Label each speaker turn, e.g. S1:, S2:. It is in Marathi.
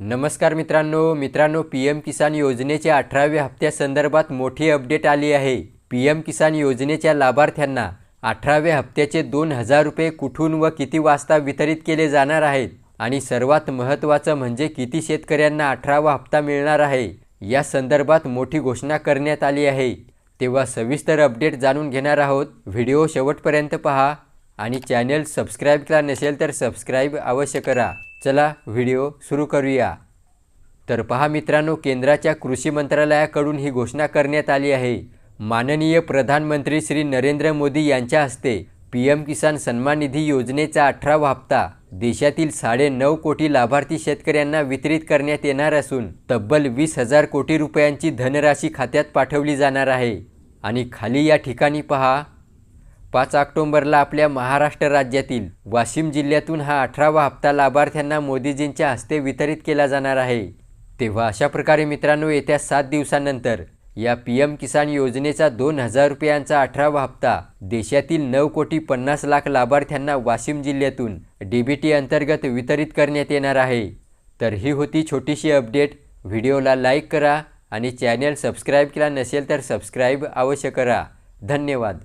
S1: नमस्कार मित्रांनो मित्रांनो पी एम किसान योजनेच्या अठराव्या हप्त्यासंदर्भात मोठी अपडेट आली आहे. पी एम किसान योजनेच्या लाभार्थ्यांना अठराव्या हप्त्याचे दोन हजार रुपये कुठून व किती वाजता वितरित केले जाणार आहेत आणि सर्वात महत्त्वाचं म्हणजे किती शेतकऱ्यांना अठरावा हप्ता मिळणार आहे या संदर्भात मोठी घोषणा करण्यात आली आहे. तेव्हा सविस्तर अपडेट जाणून घेणार आहोत. व्हिडिओ शेवटपर्यंत पहा आणि चॅनल सबस्क्राईब केला नसेल तर सबस्क्राईब अवश्य करा. चला व्हिडिओ सुरू करूया. तर पहा मित्रांनो केंद्राच्या कृषी मंत्रालयाकडून ही घोषणा करण्यात आली आहे. माननीय प्रधानमंत्री श्री नरेंद्र मोदी यांच्या हस्ते पी एम किसान सन्मान निधी योजनेचा अठरावा हप्ता देशातील साडे नऊ कोटी लाभार्थी शेतकऱ्यांना वितरित करण्यात येणार असून तब्बल वीस हजार कोटी रुपयांची धनराशी खात्यात पाठवली जाणार आहे. आणि खाली या ठिकाणी पहा पाच ऑक्टोंबरला आपल्या महाराष्ट्र राज्यातील वाशिम जिल्ह्यातून हा अठरावा हप्ता लाभार्थ्यांना मोदीजींच्या हस्ते वितरित केला जाणार आहे. तेव्हा अशा प्रकारे मित्रांनो येत्या सात दिवसानंतर या पी एम किसान योजनेचा दोन हजार रुपयांचा अठरावा हप्ता देशातील नऊ कोटी पन्नास लाख लाभार्थ्यांना वाशिम जिल्ह्यातून डी बी टी अंतर्गत वितरित करण्यात येणार आहे. तर ही होती छोटीशी अपडेट. व्हिडिओला लाईक करा आणि चॅनल सबस्क्राईब केला नसेल तर सबस्क्राईब अवश्य करा. धन्यवाद.